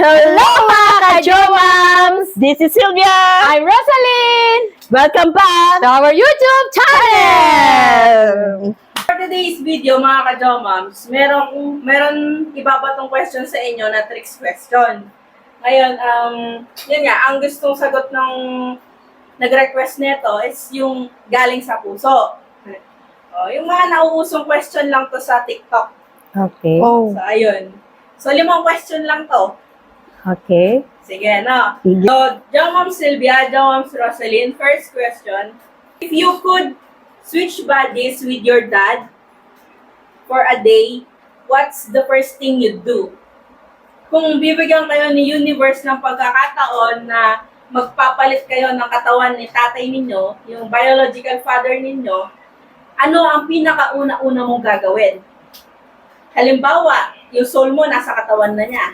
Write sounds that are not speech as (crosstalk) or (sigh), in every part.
Hello mga ka-Jomams! This is Sylvia! I'm Rosaline! Welcome back To our YouTube channel! For today's video, mga ka-Jomams, meron, meron ibabatong question sa inyo na tricks question. Ngayon, um, yun nga, ang gustong sagot ng nag-request nito is yung galing sa puso. Oh, yung mga nauusong question lang to sa TikTok. Okay. Oh, So, ayun. So, limang question lang to. Okay. Sige, no? Sige. So, Jomam Sylvia, Jomam Rosaline, first question. If you could switch bodies with your dad for a day, what's the first thing you'd do? Kung bibigyan kayo ni universe ng pagkakataon na magpapalit kayo ng katawan ni tatay ninyo, yung biological father ninyo, ano ang pinakauna-una mong gagawin? Halimbawa, yung soul mo nasa katawan na niya.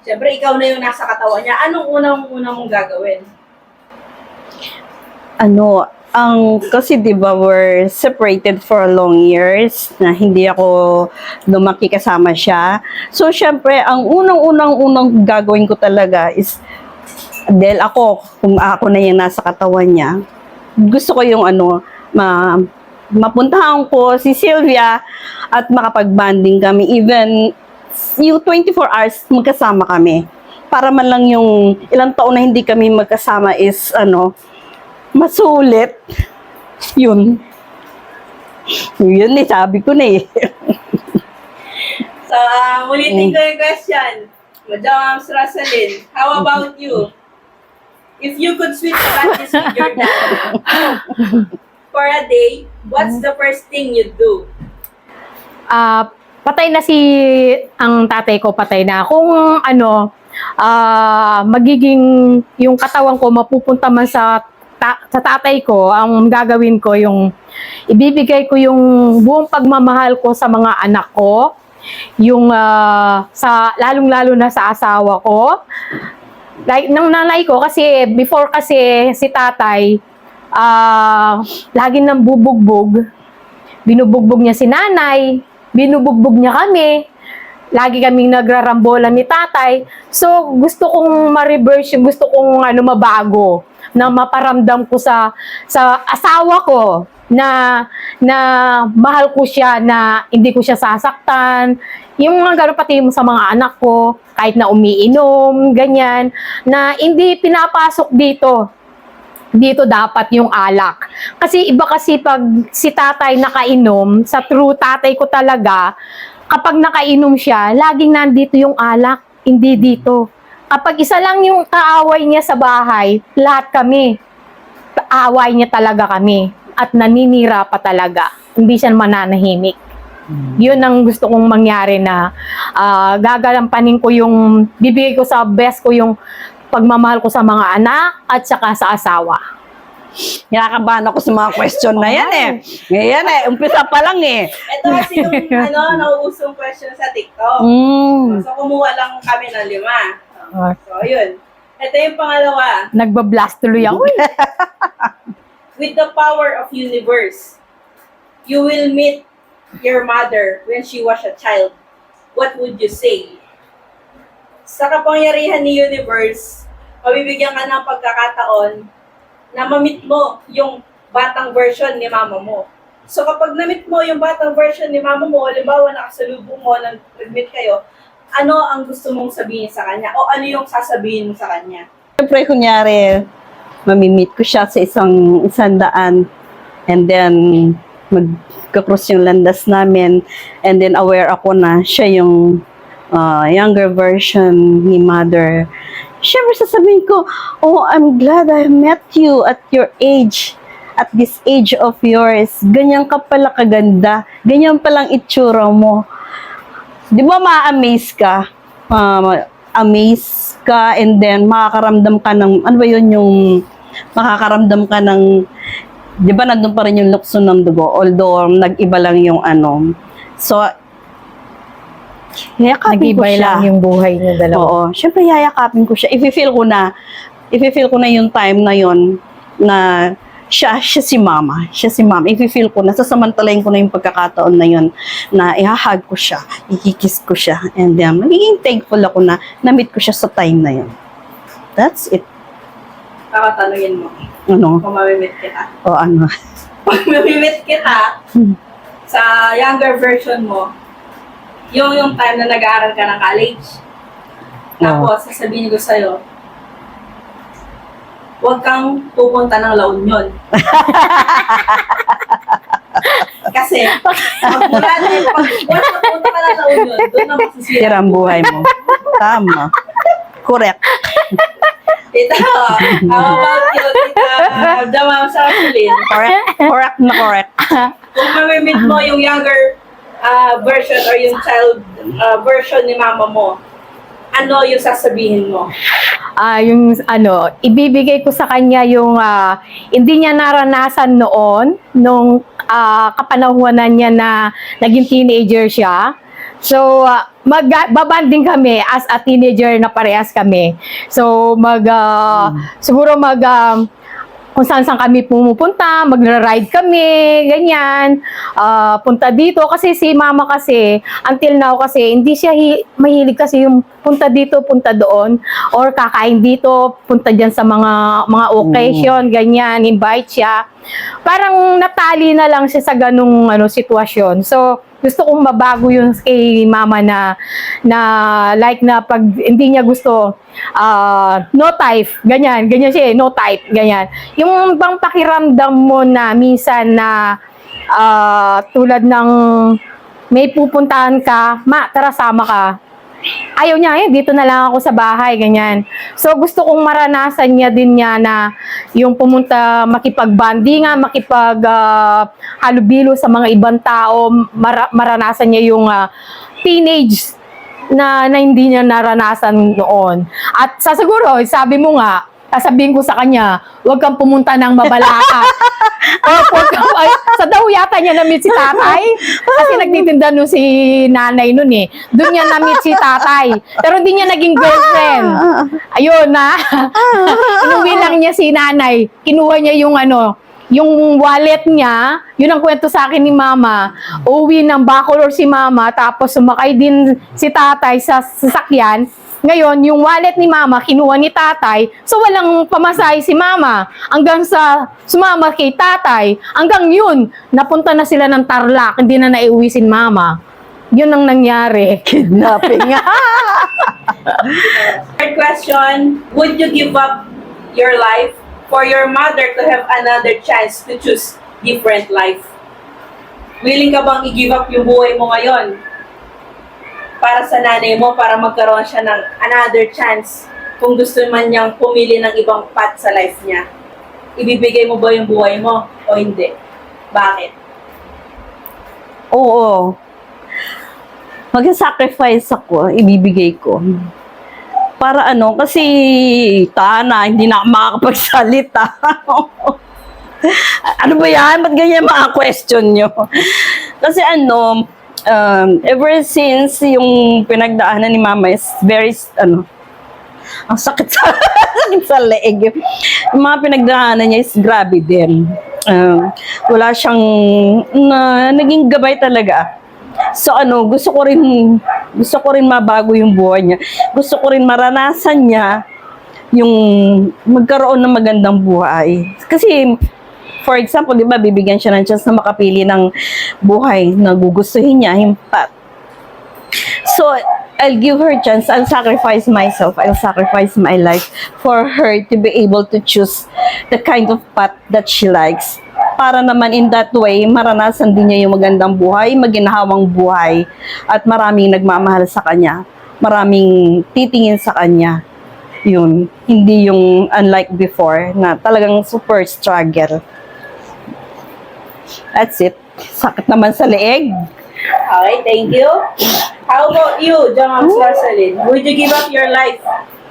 Siyempre, ikaw na yung nasa katawan niya. Anong unang-una mong gagawin? ano, ang kasi 'di ba we're separated for long years na hindi ako lumaki kasama siya. So syempre, ang unang-unang unang gagawin ko talaga is dahil ako, kung ako na yung nasa katawan niya, gusto ko yung ano, ma mapuntahan ko si Sylvia at makapag-banding kami even yung 24 hours magkasama kami para man lang yung ilang taon na hindi kami magkasama is ano masulit yun yun eh sabi ko na eh (laughs) So, uh, ulitin ko yung question. Madam Rosalyn, how about you? If you could switch bodies with your dad (laughs) for a day, what's the first thing you'd do? Ah, patay na si ang tatay ko, patay na. Kung ano, ah, magiging yung katawan ko mapupunta man sa ta- sa tatay ko, ang gagawin ko yung ibibigay ko yung buong pagmamahal ko sa mga anak ko, yung ah, sa lalong-lalo na sa asawa ko. Like ng nanay ko kasi before kasi si tatay ah lagi nang bubugbog binubugbog niya si nanay, binubugbog niya kami, lagi kaming nagrarambola ni tatay. So, gusto kong ma-reverse gusto kong ano, mabago, na maparamdam ko sa, sa asawa ko, na, na mahal ko siya, na hindi ko siya sasaktan, yung mga gano'n pati sa mga anak ko, kahit na umiinom, ganyan, na hindi pinapasok dito dito dapat yung alak. Kasi iba kasi pag si tatay nakainom, sa true tatay ko talaga, kapag nakainom siya, laging nandito yung alak, hindi dito. Kapag isa lang yung kaaway niya sa bahay, lahat kami, away niya talaga kami. At naninira pa talaga. Hindi siya mananahimik. Yun ang gusto kong mangyari na ah, gagalampanin ko yung, bibigay ko sa best ko yung pagmamahal ko sa mga anak at saka sa asawa. Kinakabahan ako sa mga question na yan eh. Ngayon eh, umpisa pa lang eh. Ito kasi yung (laughs) ano, nauusong question sa TikTok. Mm. So, kumuha lang kami ng lima. Ah. So, yun. Ito yung pangalawa. Nagbablast tuloy ako eh. (laughs) With the power of universe, you will meet your mother when she was a child. What would you say? Sa kapangyarihan ni universe, mabibigyan ka ng pagkakataon na mamit mo yung batang version ni mama mo. So kapag namit mo yung batang version ni mama mo, halimbawa nakasalubong mo, nag- nag-meet kayo, ano ang gusto mong sabihin sa kanya? O ano yung sasabihin mo sa kanya? Siyempre, kunyari, mamimit ko siya sa isang isang daan and then magka-cross yung landas namin and then aware ako na siya yung uh, younger version ni mother. Siyempre, sasabihin ko, oh, I'm glad I met you at your age. At this age of yours, ganyan ka pala kaganda. Ganyan palang itsura mo. Di ba ma-amaze ka? Uh, amaze ka and then makakaramdam ka ng, ano ba yun yung makakaramdam ka ng, di ba nandun pa rin yung lukso ng dugo, although nag-iba lang yung ano. So, yayakapin ko Nag-ibay siya. lang yung buhay niyo dalawa. Oo. Siyempre, yayakapin ko siya. If feel ko na, if feel ko na yung time na yon na siya, siya si mama. Siya si mama. If-feel ko, nasasamantalayin ko na yung pagkakataon na yun na ihahag ko siya, ikikiss ko siya, and then magiging thankful ako na na-meet ko siya sa time na yun. That's it. Kakatanungin mo Ano? kung mamimit kita. O ano? Pag (laughs) mamimit kita, Hmm. sa younger version mo, yung yung time na nag-aaral ka ng college. Tapos, sasabihin ko sa'yo, huwag kang pupunta ng La Union. (laughs) Kasi, pag mula na yung pag na pupunta ka ng La Union, doon na masisira. Tira ang buhay mo. Tama. Correct. Tita, how (laughs) about you, Tita Damam Sarsulin? Correct. Correct na correct. Kung mamimit mo yung younger ah, version or yung child ah, version ni mama mo, ano yung sasabihin mo? Ah, yung ano, ibibigay ko sa kanya yung ah, hindi niya naranasan noon nung ah, kapanahunan niya na naging teenager siya. So, ah, mag babanding kami as a teenager na parehas kami. So, mag ah, siguro mag ah, kung saan saan kami pumupunta, magra-ride kami, ganyan. Ah, punta dito kasi si mama kasi until now kasi hindi siya hi- mahilig kasi yung punta dito, punta doon or kakain dito, punta diyan sa mga mga occasion, ganyan, invite siya. Parang natali na lang siya sa ganung ano sitwasyon. So, gusto kong mabago yun kay mama na na like na pag hindi niya gusto ah, no type, ganyan, ganyan siya, eh, no type, ganyan. Yung bang pakiramdam mo na minsan na ah, tulad ng may pupuntahan ka, ma, tara sama ka. Ayaw niya, eh, dito na lang ako sa bahay, ganyan. So, gusto kong maranasan niya din niya na yung pumunta, makipag-bandingan, makipag ah, halubilo sa mga ibang tao, mara- maranasan niya yung ah, teenage na, na hindi niya naranasan noon. At sa siguro, sabi mo nga, sasabihin ko sa kanya, huwag kang pumunta ng mabalaka. (laughs) o, huwag kang, ay, sa daw yata niya na-meet si tatay. Kasi nagtitinda nun si nanay nun eh. Doon niya na-meet si tatay. Pero hindi niya naging girlfriend. Ayun na. Inuwi lang niya si nanay. Kinuha niya yung ano, yung wallet niya, yun ang kwento sa akin ni mama, uwi ng Bacolor si mama, tapos sumakay din si tatay sa sasakyan. Ngayon, yung wallet ni mama, kinuha ni tatay, so walang pamasahe si mama. Hanggang sa sumama kay tatay, hanggang yun, napunta na sila ng Tarlac, hindi na naiuwi si mama. Yun ang nangyari. (laughs) Kidnapping. (laughs) Third question, would you give up your life for your mother to have another chance to choose different life? Willing ka bang i-give up yung buhay mo ngayon para sa nanay mo para magkaroon siya ng another chance kung gusto man niyang pumili ng ibang path sa life niya? Ibibigay mo ba yung buhay mo o hindi? Bakit? Oo. Mag-sacrifice ako, ibibigay ko. Para ano, kasi tana, hindi na makakapagsalita. (laughs) ano ba yan? Ba't ganyan mga question nyo? kasi ano, um, ever since yung pinagdaanan ni mama is very, ano, ang sakit sa, (laughs) sakit sa leeg. Yung mga pinagdaanan niya is grabe din. Um, wala siyang, na, naging gabay talaga. So ano, gusto ko rin, gusto ko rin mabago yung buhay niya. Gusto ko rin maranasan niya yung magkaroon ng magandang buhay. Kasi, for example, di ba, bibigyan siya ng chance na makapili ng buhay na gugustuhin niya, path. So, I'll give her chance. I'll sacrifice myself. I'll sacrifice my life for her to be able to choose the kind of path that she likes. Para naman in that way, maranasan din niya yung magandang buhay, maginhawang buhay, at maraming nagmamahal sa kanya. Maraming titingin sa kanya. Yun. Hindi yung unlike before na talagang super struggle. That's it. Sakit naman sa leeg. Okay, thank you. How about you, Jamams Rosalyn? Would you give up your life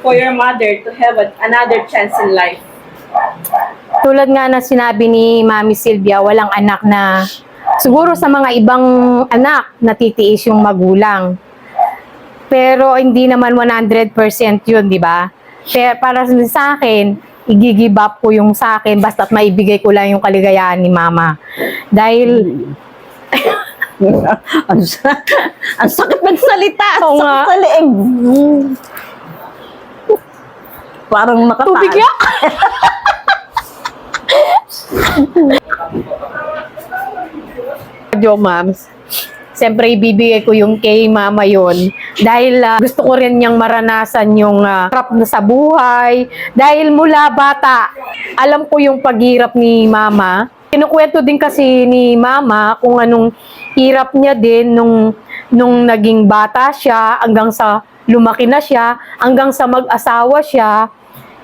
for your mother to have another chance in life? tulad nga na sinabi ni Mami Silvia, walang anak na siguro sa mga ibang anak natitiis yung magulang. Pero hindi naman 100% yun, di ba? Kaya para sa akin, i-give up ko yung sa akin basta't maibigay ko lang yung kaligayahan ni mama. Dahil, (laughs) ang, ang sakit magsalita. Ang Oo sakit nga. sa leeg. Parang nakataas. tubig ya! (laughs) Jo, ma'ams. Siyempre, ibibigay ko yung kay mama yon Dahil ah, gusto ko rin niyang maranasan yung uh, na sa buhay. Dahil mula bata, alam ko yung paghirap ni mama. Kinukwento din kasi ni mama kung anong hirap niya din nung, nung naging bata siya hanggang sa lumaki na siya, hanggang sa mag-asawa siya.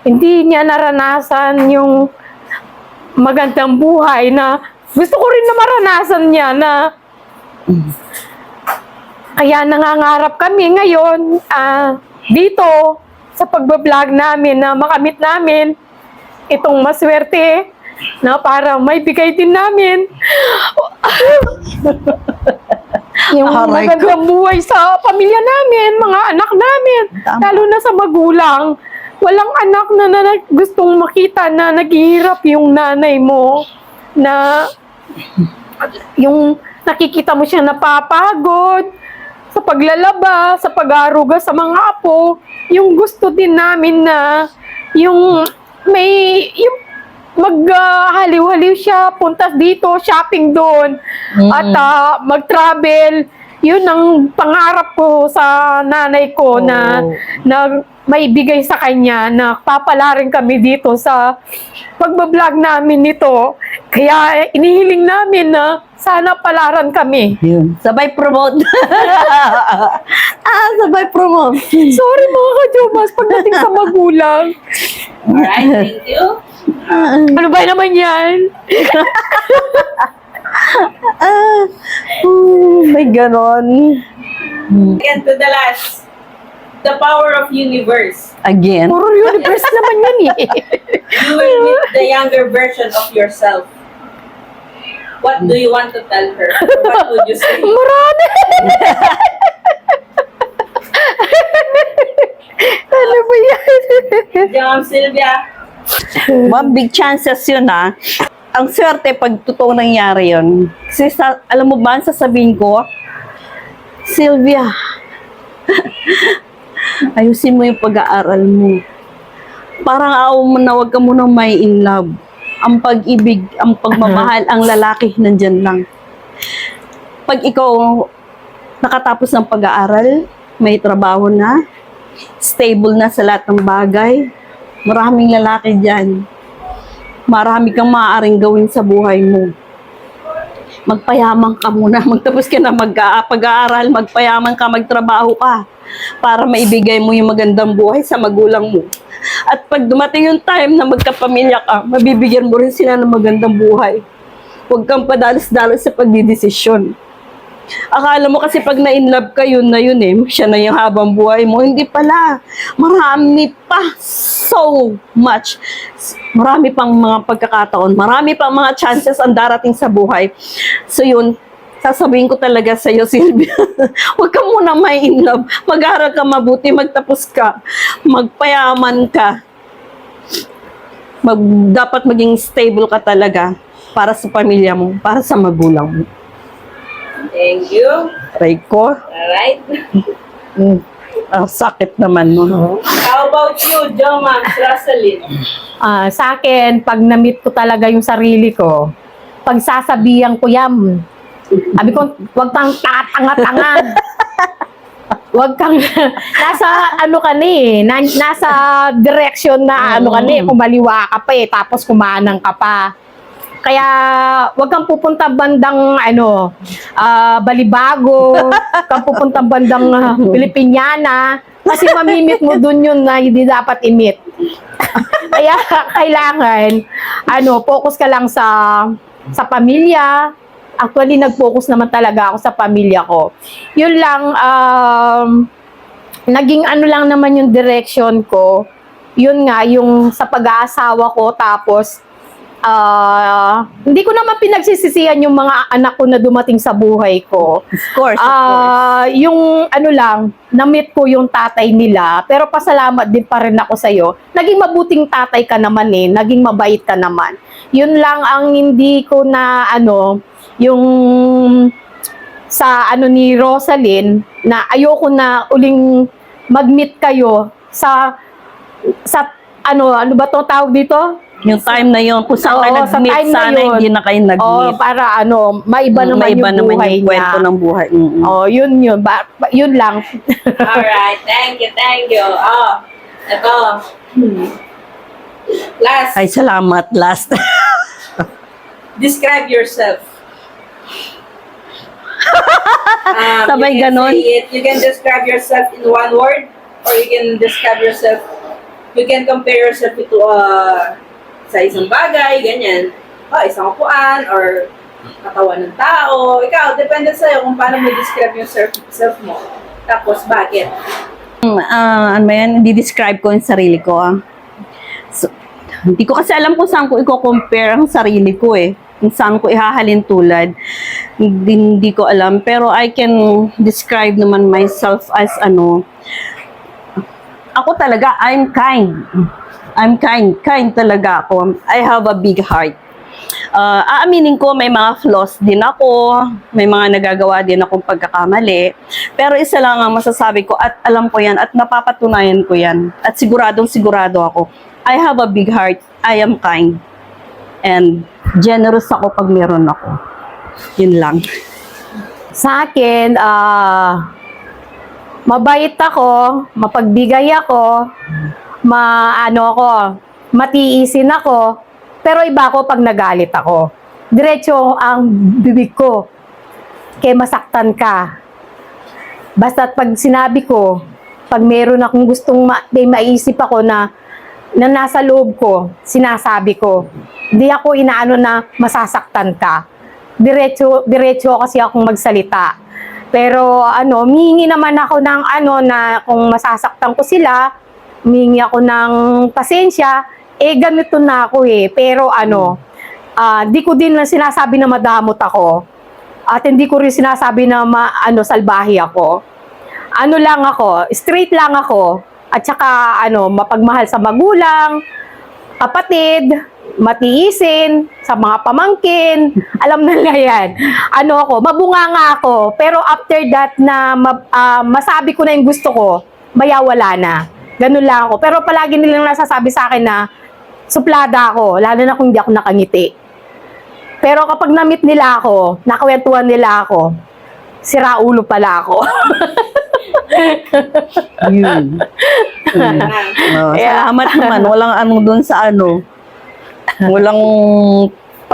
Hindi niya naranasan yung magandang buhay na gusto ko rin na maranasan niya na kaya nangangarap kami ngayon ah, dito sa pagbablog namin na makamit namin itong maswerte na para may bigay din namin (laughs) yung ko. magandang buhay sa pamilya namin, mga anak namin, Tama. lalo na sa magulang. Walang anak na, na, na gustong makita na naghihirap yung nanay mo na yung nakikita mo siya napapagod sa paglalaba, sa pag-aaruga sa mga apo, yung gusto din namin na yung may yung maghaliw-haliw siya, punta dito, shopping doon, Mm. at ah, mag-travel. Yun ang pangarap ko sa nanay ko na Oh. na may bigay sa kanya na papalarin kami dito sa pagbablog namin nito. Kaya inihiling namin na sana palaran kami. Yun. Sabay promote. (laughs) ah, sabay promote. Sorry mga kajomas, pagdating sa magulang. Alright, thank you. Ano ba naman yan? (laughs) ah, mm, may ganon. And to the last, the power of universe. Again. Puro universe naman yan eh. You will meet the younger version of yourself. What do you want to tell her? Or what would you say? Marami. ano ba yan? Jam Sylvia, Ma'am, big chances yun ah. Ang swerte pag totoo nangyari yun. Kasi sa, alam mo ba, ang sasabihin ko, Sylvia, (laughs) ayusin mo yung pag-aaral mo. Parang aw mo na wag ka munang may in love. Ang pag-ibig, ang pagmamahal, (laughs) ang lalaki, nandyan lang. Pag ikaw nakatapos ng pag-aaral, may trabaho na, stable na sa lahat ng bagay, maraming lalaki dyan. Marami kang maaaring gawin sa buhay mo. Magpayaman ka muna. (laughs) Magtapos ka na mag pag-aaral, magpayaman ka, magtrabaho ka para maibigay mo yung magandang buhay sa magulang mo. At pag dumating yung time na magkapamilya ka, mabibigyan mo rin sila ng magandang buhay. Huwag kang padalos-dalos sa pagdidesisyon. Akala mo kasi pag na-inlove ka, yun na yun eh. Siya na yung habang buhay mo. Hindi pala. Marami pa. So much. Marami pang mga pagkakataon. Marami pang mga chances ang darating sa buhay. So yun, sasabihin ko talaga sa iyo, (laughs) Sylvia. Huwag ka muna may in love. Mag-aral ka mabuti, magtapos ka. Magpayaman ka. Mag, dapat maging stable ka talaga para sa pamilya mo, para sa magulang mo. Thank you. Aray ko. Alright. Mm. Ang sakit naman no. How about you, Jomam Rosalyn? Ah, sa akin, pag na-meet ko talaga yung sarili ko, pagsasabihan ko yan. Sabi ko, wag kang tatanga-tanga. (laughs) Wag kang, (laughs) nasa ano ka na eh, na, nasa direction na ano ka na eh, kumaliwa ka pa eh, tapos kumanang ka pa. Kaya, wag kang pupunta bandang ano, ah, Balibago, kang pupunta bandang uh, Pilipinyana, kasi mamimit mo dun yun na hindi dapat imit. (laughs) Kaya kailangan ano, focus ka lang sa sa pamilya. Actually, nag-focus naman talaga ako sa pamilya ko. Yun lang um naging ano lang naman yung direction ko. Yun nga yung sa pag-aasawa ko tapos ah, hindi ko naman pinagsisisihan yung mga anak ko na dumating sa buhay ko. Of course, of course. Ah, yung ano lang, na-meet ko yung tatay nila, pero pasalamat din pa rin ako sa iyo. Naging mabuting tatay ka naman eh, naging mabait ka naman. Yun lang ang hindi ko na ano, yung sa ano ni Rosalyn na ayoko na uling mag-meet kayo sa sa ano ano ba to tawag dito? Yung time na yun, kung saan Oo, ka sa nag-meet, na sana yun. hindi na kayo Oh, nag-meet. para ano, maiba Mm, naman may iba yung naman buhay yung kwento niya. ng buhay. Mm-mm. Oh, yun yun. Ba, ba- yun lang. (laughs) Alright, thank you, thank you. Oh, ito. Last, Ay, salamat. Last. (laughs) describe yourself. (laughs) Um, Sabay you can ganon? it- You can describe yourself in one word or you can describe yourself, you can compare yourself to uh, sa isang bagay, ganyan. Oh, isang upuan or katawan ng tao. Ikaw, depende sa'yo kung paano mo describe yung self, self mo. Tapos, bakit? Ah, ano ba yan? Hindi-describe ko yung sarili ko. ah. So, hindi ko kasi alam kung saan ko i-compare ang sarili ko eh. Kung saan ko ihahalin tulad. Hindi, hindi ko alam. Pero I can describe naman myself as ano, ako talaga, I'm kind. I'm kind. Kind talaga ako. I have a big heart. Uh, aaminin ko, may mga flaws din ako. May mga nagagawa din akong pagkakamali. Pero isa lang ang masasabi ko at alam ko yan at napapatunayan ko yan. At siguradong sigurado ako. I have a big heart. I am kind. And generous ako pag meron ako. Yun lang. Sa akin, ah, mabait ako, mapagbigay ako, maano ako, matiisin ako, pero iba ako pag nagalit ako. Diretso ang bibig ko. Kaya masaktan ka. Basta pag sinabi ko, pag meron akong gustong ma- may maisip ako na na nasa loob ko, sinasabi ko. Hindi ako inaano na masasaktan ka. Diretso, diretso kasi akong magsalita. Pero ano, mihingi naman ako ng ano na kung masasaktan ko sila, mihingi ako ng pasensya, eh ganito na ako eh. Pero ano, ah, di ko din na sinasabi na madamot ako. At hindi ko rin sinasabi na ma, ano, salbahi ako. Ano lang ako, straight lang ako. At saka ano, mapagmahal sa magulang, kapatid, matiisin, sa mga pamangkin, alam na nila yan. Ano ako, mabunga nga ako, pero after that na ah, masabi ko na yung gusto ko, mayawala na. Ganun lang ako. Pero palagi nilang nasasabi sa akin na suplada ako, lalo na kung hindi ako nakangiti. Pero kapag na-meet nila ako, nakawentuhan nila ako, sira ulo pala ako. (laughs) Yun. Mm. (laughs) Yeah. Salamat naman. Walang ano dun sa ano. Walang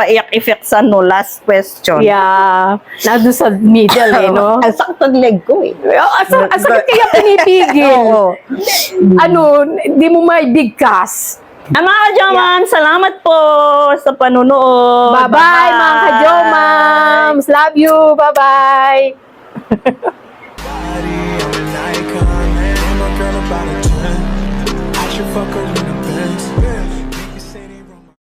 paiyak effect sa ano, last question. yeah, nandun sa middle eh, no? (laughs) Ang sakit ng leg ko eh. Oh, asa, asa kaya pinipigil? (laughs) Oo. ano, hindi mo may bigkas. Ah, mga kajaman, salamat po sa panunood. Bye-bye, mga kajomams! Love you! Bye-bye! body, I'm an icon, man. And my girl about a 10. I should fuck her